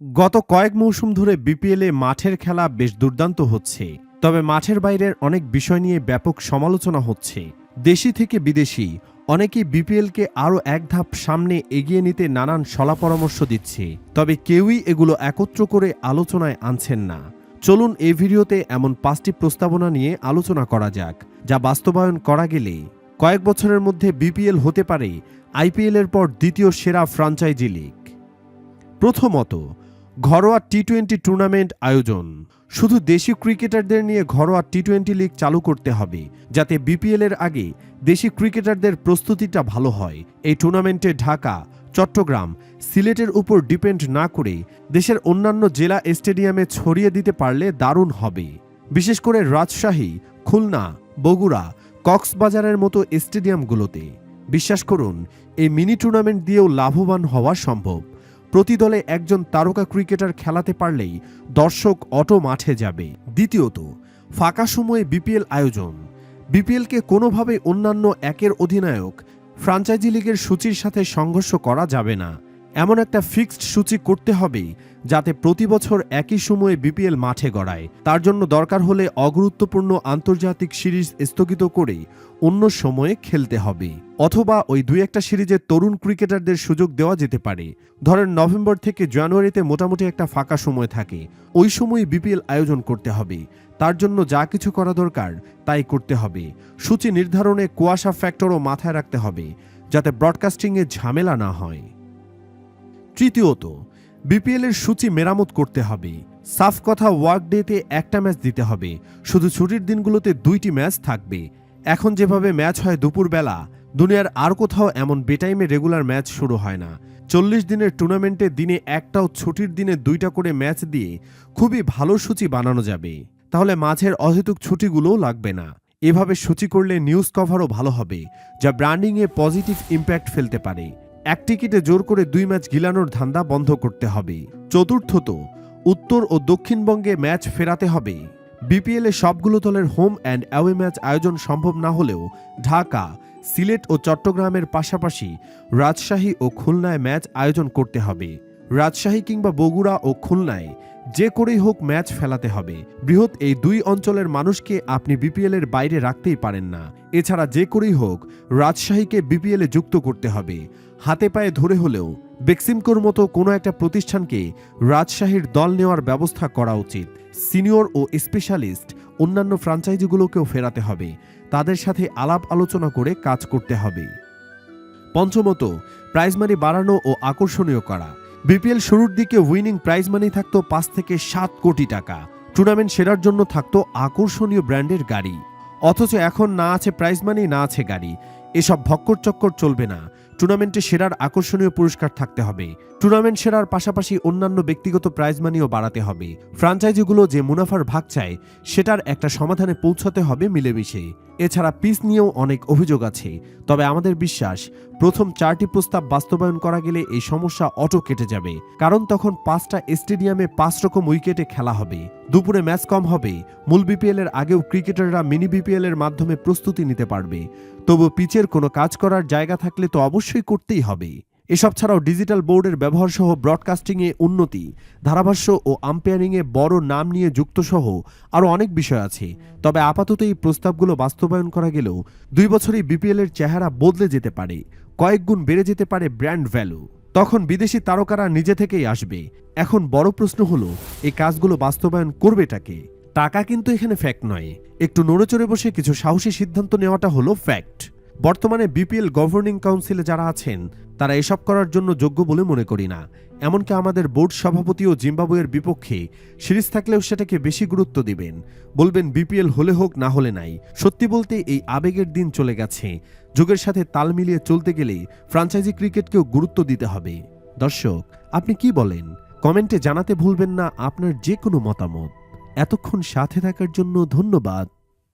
গত কয়েক মৌসুম ধরে বিপিএলে মাঠের খেলা বেশ দুর্দান্ত হচ্ছে। তবে মাঠের বাইরের অনেক বিষয় নিয়ে ব্যাপক সমালোচনা হচ্ছে। দেশি থেকে বিদেশি, অনেকেই বিপিএলকে আরও এক ধাপ সামনে এগিয়ে নিতে নানান সলা পরামর্শ দিচ্ছে। তবে কেউই এগুলো একত্র করে আলোচনায় আনছেন না। চলুন এই ভিডিওতে এমন পাঁচটি প্রস্তাবনা নিয়ে আলোচনা করা যাক, যা বাস্তবায়ন করা গেলে। কয়েক বছরের মধ্যে বিপিএল হতে পারে আইপিএলের পর দ্বিতীয় সেরা ফ্রাঞ্চাইজি লিগ। প্রথমত ঘরোয়া টি টোয়েন্টি টুর্নামেন্ট আয়োজন। শুধু দেশি ক্রিকেটারদের নিয়ে ঘরোয়া টি টোয়েন্টি লিগ চালু করতে হবে, যাতে বিপিএল এর আগে দেশি ক্রিকেটারদের প্রস্তুতিটা ভালো হয়। এই টুর্নামেন্টে ঢাকা, চট্টগ্রাম, সিলেটের উপর ডিপেন্ড না করে দেশের অন্যান্য জেলা স্টেডিয়ামে ছড়িয়ে দিতে পারলে দারুণ হবে। বিশেষ করে রাজশাহী, খুলনা, বগুড়া, কক্সবাজারের মতো স্টেডিয়ামগুলোতে বিশ্বাস করুন, এই মিনি টুর্নামেন্ট দিয়েও লাভবান হওয়া সম্ভব। প্রতি দলে একজন তারকা ক্রিকেটার খেলাতে পারলেই দর্শক অটো মাঠে যাবে। দ্বিতীয়ত, ফাঁকা সময়ে বিপিএল আয়োজন। বিপিএলকে কোনোভাবে অন্যান্য একের অধিনায়ক, ফ্রাঞ্চাইজি লিগের সূচির সাথে সংঘর্ষ করা যাবে না। এমন একটা ফিক্সড সূচি করতে হবে যাতে প্রতি বছর একই সময়ে বিপিএল মাঠে গড়ায়। তার জন্য দরকার হলে অগুরুত্বপূর্ণ আন্তর্জাতিক সিরিজ স্থগিত করে অন্য সময়ে খেলতে হবে। অথবা ওই দুই একটা সিরিজে তরুণ ক্রিকেটারদের সুযোগ দেওয়া যেতে পারে। ধরেন নভেম্বর থেকে জানুয়ারিতে মোটামুটি একটা ফাঁকা সময় থাকে। ওই সময় বিপিএল আয়োজন করতে হবে। তার জন্য যা কিছু করা দরকার তাই করতে হবে। সূচি নির্ধারণে কুয়াশা ফ্যাক্টরও মাথায় রাখতে হবে, যাতে ব্রডকাস্টিংয়ে ঝামেলা না হয়। তৃতীয়ত বিপিএল এর সূচি মেরামত করতে হবে। সাফ কথা ওয়ার্ক ডেতে একটা ম্যাচ দিতে হবে। শুধু ছুটির দিনগুলোতে দুইটি ম্যাচ থাকবে। এখন যেভাবে ম্যাচ হয় দুপুরবেলা, দুনিয়ার আর কোথাও এমন বেটাইমে রেগুলার ম্যাচ শুরু হয় না। চল্লিশ দিনের টুর্নামেন্টে দিনে একটাও ছুটির দিনে দুইটা করে ম্যাচ দিয়ে খুবই ভালো সূচি বানানো যাবে। তাহলে মাঝের অহেতুক ছুটিগুলোও লাগবে না। এভাবে সূচি করলে নিউজ কভারও ভালো হবে, যা ব্র্যান্ডিংয়ে পজিটিভ ইম্প্যাক্ট ফেলতে পারে। এক টিকিটে জোর করে দুই ম্যাচ গিলানোর ধান্দা বন্ধ করতে হবে। চতুর্থত, উত্তর ও দক্ষিণবঙ্গে ম্যাচ ফেরাতে হবে। বিপিএল এ সবগুলো দলের হোম অ্যান্ড অ্যাওয়ে ম্যাচ আয়োজন সম্ভব না হলেও ঢাকা, সিলেট ও চট্টগ্রামের পাশাপাশি রাজশাহী ও খুলনায় ম্যাচ আয়োজন করতে হবে। রাজশাহী কিংবা বগুড়া ও খুলনায় যে করেই হোক ম্যাচ ফেলাতে হবে। বৃহৎ এই দুই অঞ্চলের মানুষকে আপনি বিপিএল এর বাইরে রাখতেই পারেন না। এছাড়া যে করেই হোক, রাজশাহীকে বিপিএল যুক্ত করতে হবে। হাতে পায়ে ধরে হলেও বেক্সিমকোর মতো কোনো একটা প্রতিষ্ঠানকে রাজশাহীর দল নেওয়ার ব্যবস্থা করা উচিত। সিনিয়র ও স্পেশালিস্ট অন্যান্য ফ্রাঞ্চাইজিগুলোকেও ফেরাতে হবে। তাদের সাথে আলাপ আলোচনা করে কাজ করতে হবে। পঞ্চমত প্রাইজ মানি বাড়ানো ও আকর্ষণীয় করা। বিপিএল শুরুর দিকে উইনিং প্রাইজ মানি থাকতো পাঁচ থেকে সাত কোটি টাকা। টুর্নামেন্ট সেরার জন্য থাকতো আকর্ষণীয় ব্র্যান্ডের গাড়ি। অথচ এখন না আছে প্রাইজ মানি না আছে গাড়ি। এসব ভক্কর চক্কর চলবে না। টুর্নামেন্টে সেরার আকর্ষণীয় পুরস্কার থাকতে হবে। টুর্নামেন্ট সেরার পাশাপাশি অন্যান্য ব্যক্তিগত প্রাইজ মানিও বাড়াতে হবে। ফ্রাঞ্চাইজিগুলো যে মুনাফার ভাগ চায়, সেটার একটা সমাধানে পৌঁছাতে হবে মিলেমিশে। এছাড়া পিস নিয়েও অনেক অভিযোগ আছে। তবে আমাদের বিশ্বাস, প্রথম চারটি প্রস্তাব বাস্তবায়ন করা গেলে এই সমস্যা অটো কেটে যাবে। কারণ তখন পাঁচটা স্টেডিয়ামে পাঁচ রকম উইকেটে খেলা হবে। দুপুরে ম্যাচ কম হবে। মূল বিপিএল এর আগেও ক্রিকেটাররা মিনি বিপিএল এর মাধ্যমে প্রস্তুতি নিতে পারবে। তবু পিচের কোনো কাজ করার জায়গা থাকলে তো অবশ্যই করতেই হবে। এসব ছাড়াও ডিজিটাল বোর্ডের ব্যবহার সহ ব্রডকাস্টিংয়ে উন্নতি, ধারাভাষ্য ও আম্পায়ারিংয়ে বড় নাম নিয়ে যুক্ত সহ আরও অনেক বিষয় আছে। তবে আপাতত এই প্রস্তাবগুলো বাস্তবায়ন করা গেলেও দুই বছরেই বিপিএল এর চেহারা বদলে যেতে পারে, কয়েক গুণ বেড়ে যেতে পারে ব্র্যান্ড ভ্যালু। তখন বিদেশি তারকারা নিজে থেকেই আসবে। এখন বড় প্রশ্ন হলো, এই কাজগুলো বাস্তবায়ন করবে করবেটাকে? টাকা কিন্তু এখানে ফ্যাক্ট নয়। একটু নড়েচড়ে বসে কিছু সাহসী সিদ্ধান্ত নেওয়াটা হলো ফ্যাক্ট বর্তমানে বিপিএল গভর্নিং কাউন্সিলে যারা আছেন, তারা এসব করার জন্য যোগ্য বলে মনে করি না। এমনকি আমাদের বোর্ড সভাপতিও জিম্বাবুয়ের বিপক্ষে সিরিজ থাকলেও সেটাকে বেশি গুরুত্ব দিবেন। বলবেন বিপিএল হলে হোক না হলে নাই। সত্যি বলতে এই আবেগের দিন চলে গেছে। যুগের সাথে তাল মিলিয়ে চলতে গেলে ফ্রাঞ্চাইজি ক্রিকেটকেও গুরুত্ব দিতে হবে। দর্শক, আপনি কি বলেন? কমেন্টে জানাতে ভুলবেন না আপনার যে কোনো মতামত। এতক্ষণ সাথে থাকার জন্য ধন্যবাদ।